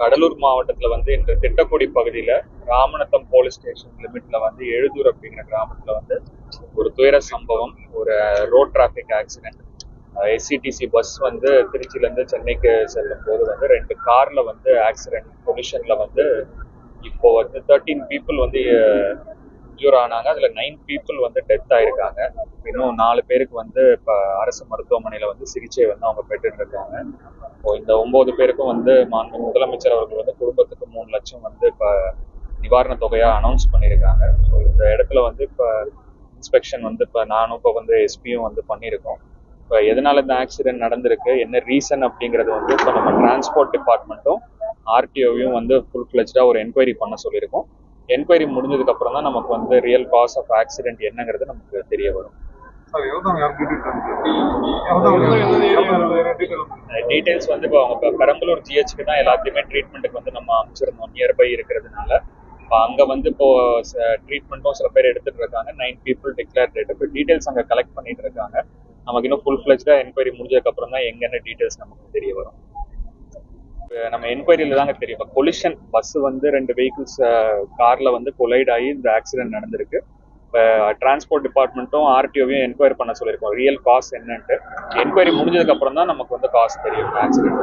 கடலூர் மாவட்டத்துல வந்து இந்த திட்டக்குடி பகுதியில ராமநத்தம் போலீஸ் ஸ்டேஷன் லிமிட்ல வந்து எழுதூர் அப்படிங்கிற கிராமத்துல வந்து ஒரு துயர சம்பவம் ஒரு road traffic accident SCTC bus வந்து திருச்சியில இருந்து சென்னைக்கு செல்லும் போது வந்து ரெண்டு கார்ல வந்து ஆக்சிடென்ட் பொல்யூஷனில் வந்து இப்போ வந்து தேர்ட்டீன் பீப்புள் வந்து இன்ஜூர் ஆனாங்க. அதுல நைன் பீப்புள் வந்து டெத் ஆயிருக்காங்க. இன்னும் நாலு பேருக்கு வந்து இப்ப அரசு மருத்துவமனையில வந்து சிகிச்சை வந்து அவங்க பெற்றுட்டு இருக்காங்க. இப்போ இந்த ஒன்பது பேருக்கும் வந்து மாண்பு முதலமைச்சர் அவர்கள் வந்து குடும்பத்துக்கு மூணு லட்சம் வந்து இப்ப நிவாரண தொகையா அனௌன்ஸ் பண்ணியிருக்காங்க. ஸோ இந்த இடத்துல வந்து இப்ப இன்ஸ்பெக்ஷன் வந்து இப்ப நானும் இப்போ வந்து எஸ்பியும் வந்து பண்ணியிருக்கோம். இப்போ எதனால இந்த ஆக்சிடென்ட் நடந்திருக்கு என்ன ரீசன் அப்படிங்கிறது வந்து இப்போ நம்ம டிரான்ஸ்போர்ட் டிபார்ட்மெண்ட்டும் ஆர்டிஓவையும் வந்து ஃபுல் ஃபிளஜ்டாக ஒரு என்கொயரி பண்ண சொல்லியிருக்கோம். என்கொயரி முடிஞ்சதுக்கு அப்புறம் தான் நமக்கு வந்து ரியல் காஸ் ஆஃப் ஆக்சிடென்ட் என்னங்கறது நமக்கு தெரிய வரும். டீடைல்ஸ் வந்து இப்போ அவங்க பெரம்பலூர் ஜிஹெச்சுக்கு தான் எல்லாத்தையுமே ட்ரீட்மெண்ட்டுக்கு வந்து நம்ம அமைச்சிருந்தோம் நியர்பை இருக்கிறதுனால. இப்போ அங்கே வந்து இப்போ ட்ரீட்மெண்ட்டும் சில பேர் எடுத்துட்டு இருக்காங்க. நைன் பீப்புள் டிக்ளேர் டேட் இப்போ டீடைல்ஸ் அங்கே கலெக்ட் பண்ணிட்டு இருக்காங்க. நமக்கு இன்னும் ஃபுல் ஃபிளெஜ்டாக என்கொயரி முடிஞ்சதுக்கப்புறம் தான் எங்கென்ன டீடைல்ஸ் நமக்கு தெரிய வரும். நம்ம என்கொயரியில தாங்க தெரியும். இப்போ கொலிஷன் பஸ் வந்து ரெண்டு வெஹிக்கிள்ஸ் கார்ல வந்து கொலைட் ஆகி இந்த ஆக்சிடென்ட் நடந்திருக்கு. இப்போ டிரான்ஸ்போர்ட் டிபார்ட்மெண்ட்டும் ஆர்டிஓவையும் என்கொயரி பண்ண சொல்லியிருக்கோம். ரியல் காஸ் என்னன்ட்டு. என்கொயரி முடிஞ்சதுக்கு அப்புறம் தான் நமக்கு வந்து காசு தெரியும். ஆக்சிடென்ட்